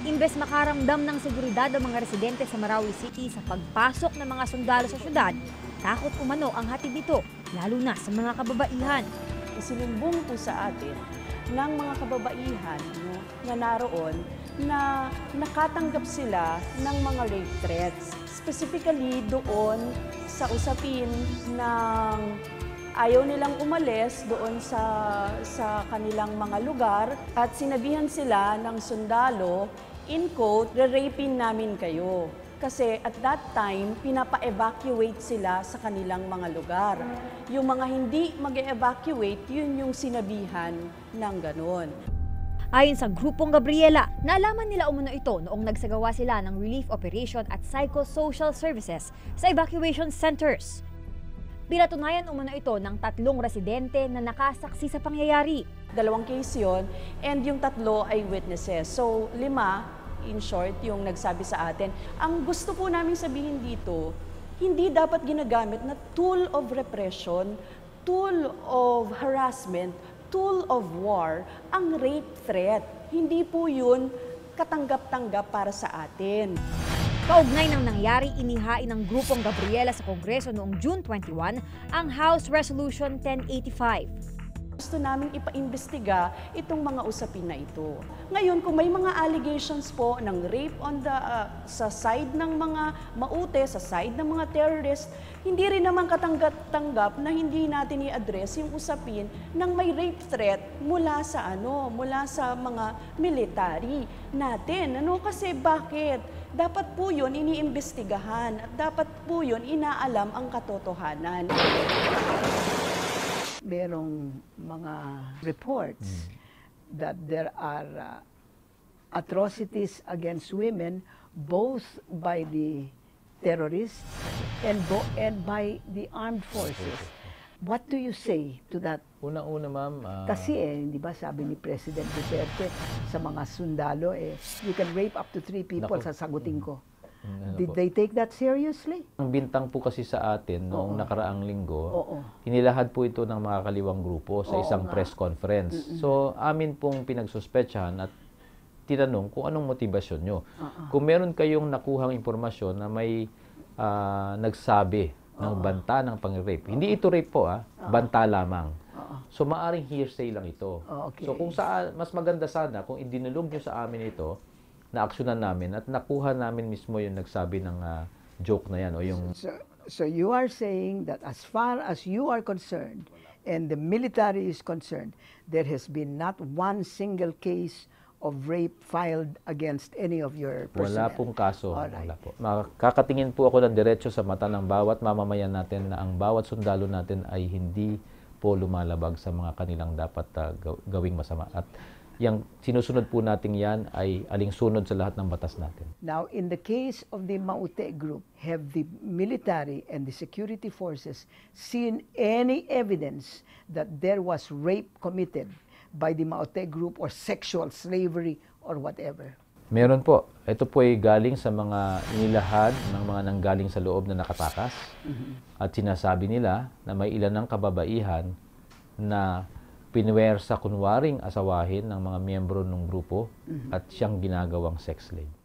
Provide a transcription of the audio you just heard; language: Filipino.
Imbes makaramdam ng seguridad ang mga residente sa Marawi City sa pagpasok ng mga sundalo sa syudad, takot umano ang hatid nito, lalo na sa mga kababaihan. isinumbong po sa atin ng mga kababaihan no, na naroon na nakatanggap sila ng mga rape threats. Specifically doon sa usapin ng ayaw nilang umalis doon sa, sa kanilang mga lugar at sinabihan sila ng sundalo, in quote, re-rapin namin kayo. Kasi at that time, pinapa-evacuate sila sa kanilang mga lugar. Yung mga hindi mag evacuate yun yung sinabihan ng ganon. Ayon sa grupong Gabriela, naalaman nila umano ito noong nagsagawa sila ng relief operation at psychosocial services sa evacuation centers. Pinatunayan umano ito ng tatlong residente na nakasaksi sa pangyayari. Dalawang case yon and yung tatlo ay witnesses. So, lima, in short, yung nagsabi sa atin. Ang gusto po namin sabihin dito, hindi dapat ginagamit na tool of repression, tool of harassment, tool of war, ang rape threat. Hindi po yun katanggap-tanggap para sa atin. Kaugnay ng nangyari, inihain ng grupong Gabriela sa Kongreso noong June 21 ang House Resolution 1085. Gusto namin ipaimbestiga itong mga usapin na ito. Ngayon, kung may mga allegations po ng rape on the, uh, sa side ng mga maute, sa side ng mga terrorist, hindi rin naman katanggap-tanggap na hindi natin i-address yung usapin ng may rape threat mula sa ano, mula sa mga military natin. Ano kasi bakit? Dapat po yun iniimbestigahan at dapat po yun inaalam ang katotohanan. Merong mga reports that there are uh, atrocities against women both by the terrorists and bo- and by the armed forces. What do you say to that? Unang-una, ma'am, ah, Kasi eh, di ba sabi ni President Duterte sa mga sundalo, eh, you can rape up to three people, Naku. sasagutin ko. Ano Did po. they take that seriously? Ang bintang po kasi sa atin noong Oo. nakaraang linggo, Oo. hinilahad po ito ng mga kaliwang grupo sa Oo isang nga. press conference. So, amin pong pinagsuspetsahan at tinanong kung anong motibasyon nyo. Kung meron kayong nakuhang impormasyon na may ah, nagsabi ng banta ng pang-rape. Hindi ito rape po, ah, banta lamang. So, maaring hearsay lang ito. Okay. So, kung sa, mas maganda sana kung idinulog nyo sa amin ito, na-aksyonan namin at nakuha namin mismo yung nagsabi ng ah, joke na yan o yung So, so you are saying that as far as you are concerned and the military is concerned, there has been not one single case of rape filed against any of your personnel. Wala pong kaso. Alright. Wala po. Makakatingin po ako ng diretso sa mata ng bawat mamamayan natin na ang bawat sundalo natin ay hindi po lumalabag sa mga kanilang dapat gaw- gawing masama. At yung sinusunod po natin yan ay alingsunod sa lahat ng batas natin. Now, in the case of the Maute group, have the military and the security forces seen any evidence that there was rape committed by the Maute group or sexual slavery or whatever? Meron po. Ito po ay galing sa mga inilahad ng mga nanggaling sa loob na nakatakas. At sinasabi nila na may ilan ng kababaihan na pinwersa kunwaring asawahin ng mga miyembro ng grupo at siyang ginagawang sex slave.